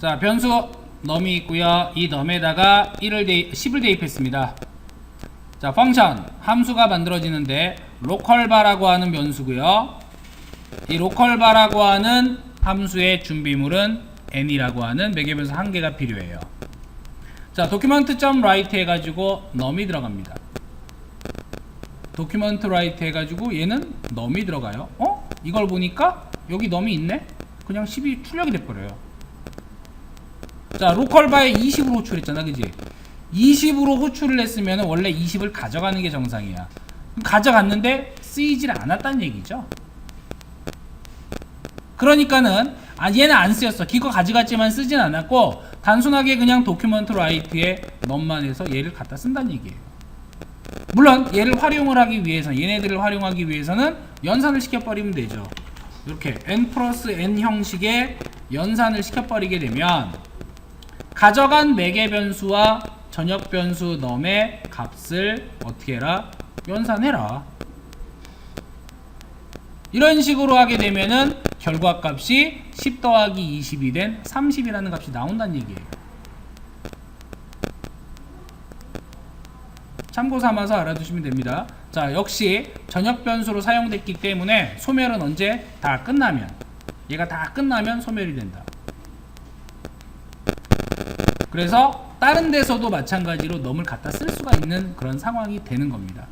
자, 변수 넘이 있고요. 이 넘에다가 1을 대입, 10을 대입했습니다. 자, 펑션 함수가 만들어지는데 로컬바라고 하는 변수고요. 이 로컬바라고 하는 함수의 준비물은 n이라고 하는 매개변수 한 개가 필요해요. 자, document.write 해가지고 넘이 들어갑니다. document write 해가지고 얘는 넘이 들어가요. 어? 이걸 보니까 여기 넘이 있네? 그냥 10이 출력이 돼버려요. 자, 로컬 바에 20으로 호출했잖아, 그지? 20으로 호출을 했으면 원래 20을 가져가는 게 정상이야. 가져갔는데 쓰이질 않았다는 얘기죠. 그러니까는 아 얘는 안 쓰였어. 기껏 가져갔지만 쓰진 않았고 단순하게 그냥 도큐먼트 라이트에 넘만 해서 얘를 갖다 쓴다는 얘기예요. 물론 얘를 활용을 하기 위해서 얘네들을 활용하기 위해서는 연산을 시켜버리면 되죠. 이렇게 n 플러스 n 형식의 연산을 시켜버리게 되면 가져간 매개 변수와 전역 변수 넘의 값을 어떻게 해라? 연산해라. 이런 식으로 하게 되면은 결과값이 10 더하기 20이 된 30이라는 값이 나온다는 얘기예요. 참고 삼아서 알아두시면 됩니다. 자, 역시 전역 변수로 사용됐기 때문에 소멸은 언제 다 끝나면 얘가 다 끝나면 소멸이 된다. 그래서 다른 데서도 마찬가지로 넘을 갖다 쓸 수가 있는 그런 상황이 되는 겁니다.